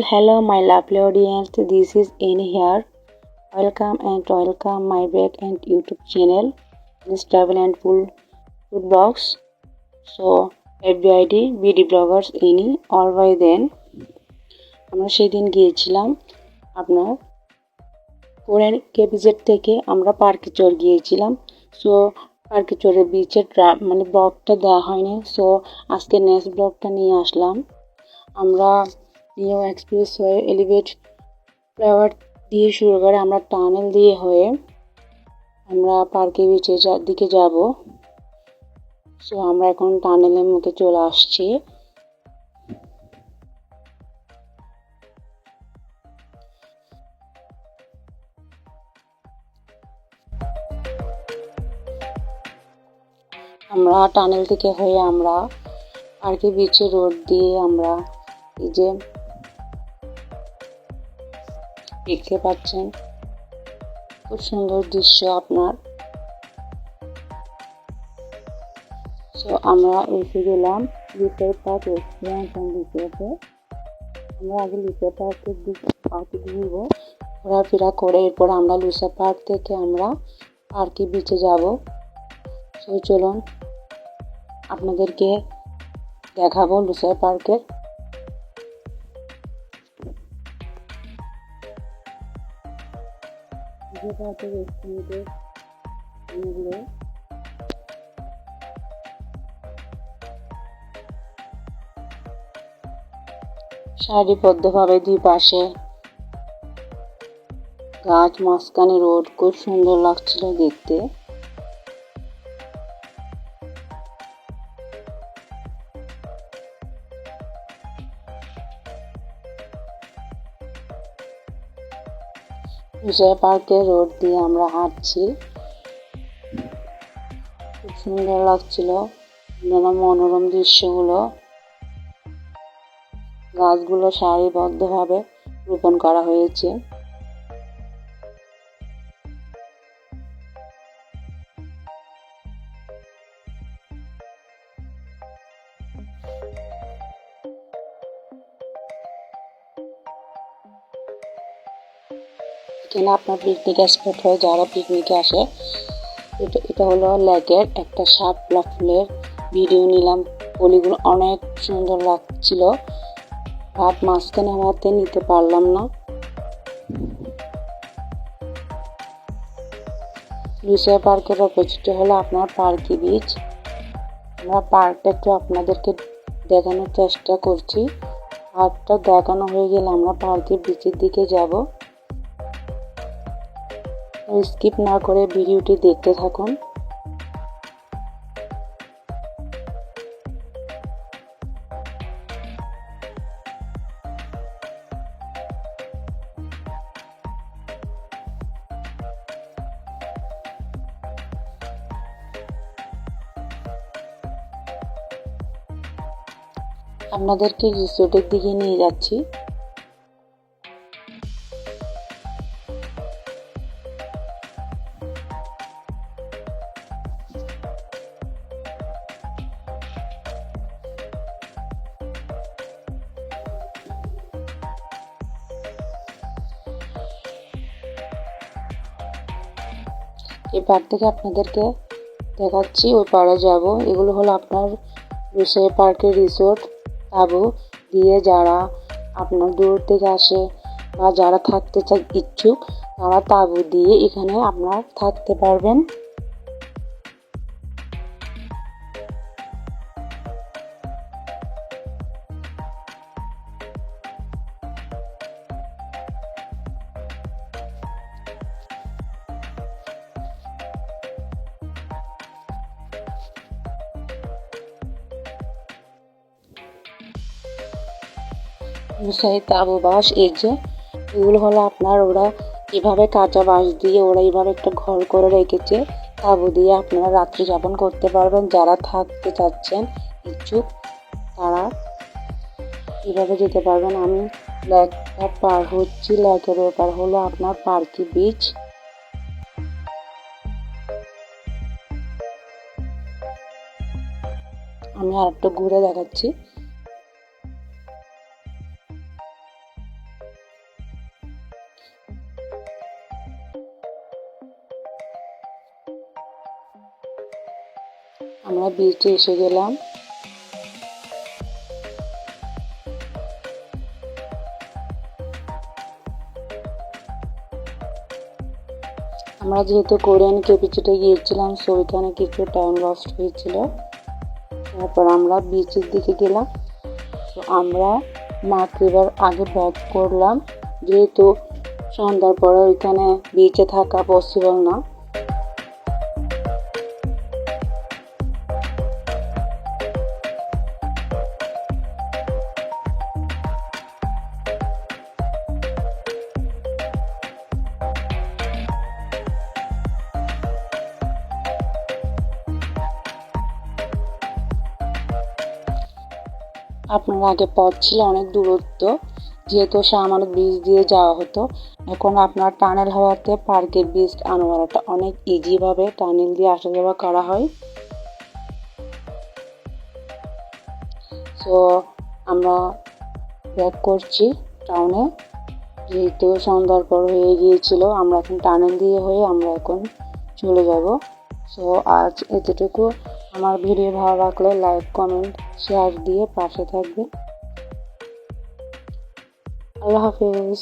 Well, hello, my lovely audience. This is Annie here. Welcome and welcome my back and YouTube channel. This travel and food food blogs. So, FBID BD bloggers Annie. All by then. আমরা সেদিন গিয়েছিলাম আপনার কোরেন কেপিজেড থেকে আমরা পার্কে চর গিয়েছিলাম so পার্কে চরে বিচের মানে ব্লগটা দেওয়া হয়নি সো আজকে নেক্সট ব্লগটা নিয়ে আসলাম আমরা নিউ এক্সপ্রেস হয়ে এলিভেট ফ্লাওয়ার দিয়ে শুরু করে আমরা টানেল দিয়ে হয়ে আমরা পার্কে বিচের দিকে যাব। সো আমরা এখন টানেলের মুখে চলে আসছি। আমরা টানেল থেকে হয়ে আমরা পার্কে বিচে রোড দিয়ে আমরা এই যে দেখতে পাচ্ছেন। খুব সুন্দর দৃশ্য আপনার। সো আমরা এসে গেলাম লিটার পার্ক রেস্টুরেন্ট অ্যান্ড আমরা আগে লিটার পার্কের দিকে পার্কে ঘুরবো, ঘোরাফেরা করে এরপর আমরা লুসা পার্ক থেকে আমরা পার্কে বিচে যাব। সো চলুন, আপনাদেরকে দেখাবো লুসাই পার্কের পার্কের রেস্টুরেন্টের এগুলো। সারিবদ্ধভাবে দুই পাশে গাছ মাঝখানে রোড খুব সুন্দর লাগছিল দেখতে। বিজয় পার্কের রোড দিয়ে আমরা হাঁটছি। খুব সুন্দর লাগছিল। মনোরম দৃশ্যগুলো। গাছগুলো সারিবদ্ধভাবে রোপণ করা হয়েছে। এখানে আপনার পিকনিক স্পট হয় যারা পিকনিকে আসে? এটা এটা হলো লেকের একটা সাপ ফুলের ভিডিও নিলাম। পলিগুলো অনেক সুন্দর লাগছিল। ভাত মাঝখানে হওয়াতে নিতে পারলাম না। লুসিয়া পার্কের অপোজিটে হলো আপনার পার্কি বিচ আমরা পার্কটা একটু আপনাদেরকে দেখানোর চেষ্টা করছি। পার্কটা দেখানো হয়ে গেলে আমরা পার্কের বিচের দিকে যাব। স্কিপ না করে ভিডিওটি দেখতে থাকুন। আপনাদেরকে রিসোর্টের দিকে নিয়ে যাচ্ছি। এই পাড় থেকে আপনাদেরকে দেখাচ্ছি, ওই পাড়ে যাব। এগুলো হলো আপনার রুসে পার্কের রিসোর্ট তাবু দিয়ে যারা আপনার দূর থেকে আসে বা যারা থাকতে ইচ্ছুক, তারা তাবু দিয়ে এখানে আপনার থাকতে পারবেন। মশাই তাবু বাঁশ এই যে, এগুলো হলো আপনার ওরা এভাবে কাঁচা বাঁশ দিয়ে ওরা এইভাবে একটা ঘর করে রেখেছে, তাবু দিয়ে আপনারা রাত্রি যাপন করতে পারবেন, যারা থাকতে চাচ্ছেন ইচ্ছুক তারা এভাবে যেতে পারবেন। আমি লেকটা পার হচ্ছি, লেকের ব্যাপার হলো আপনার পার্কি বিচ আমি আর একটা ঘুরে দেখাচ্ছি। আমরা বিচে এসে গেলাম। আমরা যেহেতু কোরিয়ান কেপিচিটে গিয়েছিলাম সো ওইখানে কিছু টাইম লস্ট হয়েছিল। তারপর আমরা বিচের দিকে গেলাম। তো আমরা মাতৃবার আগে ব্যাক করলাম। যেহেতু সন্ধ্যার পরে ওইখানে বিচে থাকা পসিবল না। আপনার আগে পথ ছিল অনেক দূরত্ব, যেহেতু শাহমানত ব্রিজ দিয়ে যাওয়া হতো। এখন আপনার টানেল হওয়াতে পার্কের ব্রিজ আনোয়ারাটা অনেক ইজিভাবে টানেল দিয়ে আসা যাওয়া করা হয়। সো আমরা ব্যাক করছি টাউনে যেহেতু সন্ধ্যার পর হয়ে গিয়েছিল, আমরা এখন টানেল দিয়ে হয়ে আমরা এখন চলে যাব। সো আজ এতটুকু। আমার ভিডিও ভালো লাগলে লাইক কমেন্ট শেয়ার দিয়ে পাশে থাকবে আল্লাহ হাফেজ।